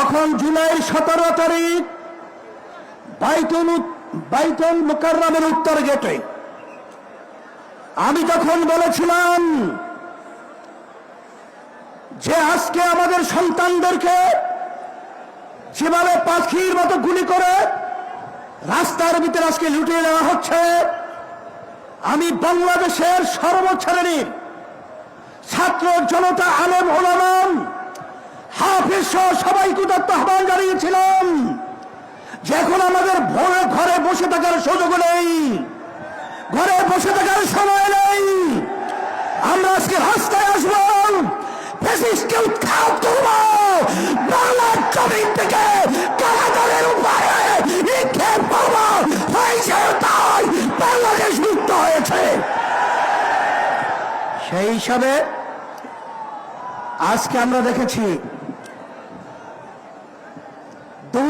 তখন জুলাইয়ের সতেরো তারিখ বাইতুল বাইতুল মুকাররমের উত্তর গেটে। আমি তখন বলেছিলাম যে আজকে আমাদের সন্তানদেরকে যেভাবে পাখির মতো গুলি করে রাস্তার ভিতরে আজকে লুটিয়ে দেওয়া হচ্ছে, আমি বাংলাদেশের সর্বশ্রেণীর ছাত্র জনতা আলেম ওলামাম হাফিজ সহ সবাইকে উদাত্ত আহ্বান জানিয়েছিলাম যে আমাদের ভোরে ঘরে বসে থাকার সুযোগ নেই। ঘরে বসে থাকার সময় নেই। আমরা আজকে রাস্তায় আসব, ফেসিসকে উৎখাত করব। বাংলার জমিন থেকে কারাগারের উপরে নিক্ষেপ করব। হয়েছে তাই বাংলাদেশ মুক্ত হয়েছে। সেই হিসাবে আজকে আমরা দেখেছি দুই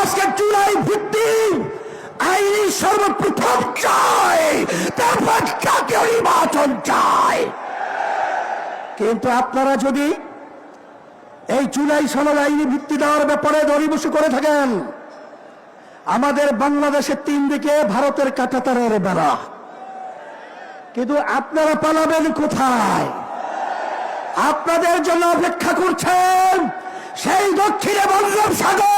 আজকে জুলাই ভিত্তি আইনি সর্বপ্রথম চায় তারপর নির্বাচন চায় কিন্তু আপনারা যদি এই জুলাই সনদ আইনি ভিত্তি দেওয়ার ব্যাপারে দরিবসু করে থাকেন, আমাদের বাংলাদেশের তিন দিকে ভারতের কাটাতারের বেড়া। কিন্তু আপনারা পালাবেন কোথায়? আপনাদের জন্য অপেক্ষা করছেন সেই দক্ষিণে বঙ্গোপসাগর।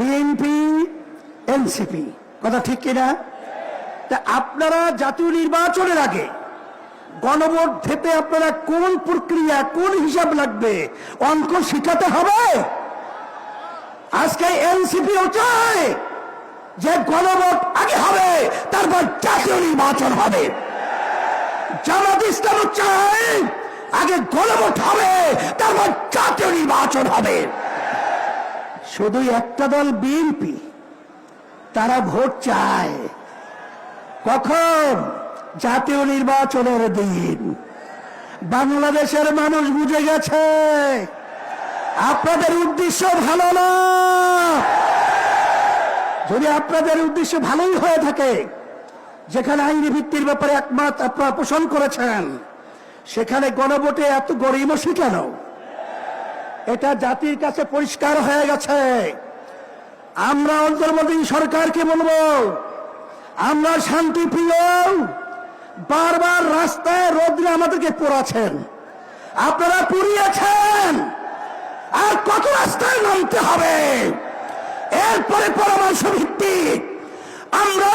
বিএনপি, এনসিপি, কথা ঠিক কিনা? তা আপনারা জাতীয় নির্বাচনের আগে গণভোট দিতে আপনারা কোন প্রক্রিয়া, কোন হিসাব লাগবে? অঙ্ক শিখাতে হবে? আজকে এনসিপিও চায় যে গণভোট আগে হবে, তারপর জাতীয় নির্বাচন হবে। জামাত ইসলামও চায় আগে গণভোট হবে, তারপর জাতীয় নির্বাচন হবে। শুধু একটা দল বিএনপি, তারা ভোট চায়। কখন? জাতীয় নির্বাচনের দিন। বাংলাদেশের মানুষ বুঝে গেছে, আপনাদের উদ্দেশ্য ভালো না। যদি আপনাদের উদ্দেশ্য ভালোই হয়ে থাকে, যেখানে আইনি ভিত্তির ব্যাপারে একমাত্র আপনারা পোষণ করেছেন, সেখানে গণভোটে এত গরিমসি কেন? এটা জাতির কাছে পরিষ্কার হয়ে গেছে। আমরা অন্তর্বর্তী সরকারকে বলব, আমরা শান্তি প্রিয় বারবার রাস্তায় রোদ্রে আমাদেরকে পোড়াছেন আপনারা পুড়িয়েছেন। আর কত রাস্তায় নামতে হবে? এরপরে পরামর্শ ভিত্তিক আমরা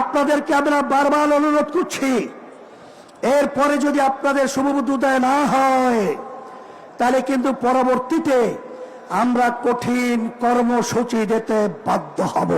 আপনাদেরকে আমরা বারবার অনুরোধ করছি, এরপরে যদি আপনাদের শুভবুদ্ধ উদয় না হয়, তাহলে কিন্তু পরবর্তীতে আমরা কঠিন কর্মসূচি দিতে বাধ্য হব।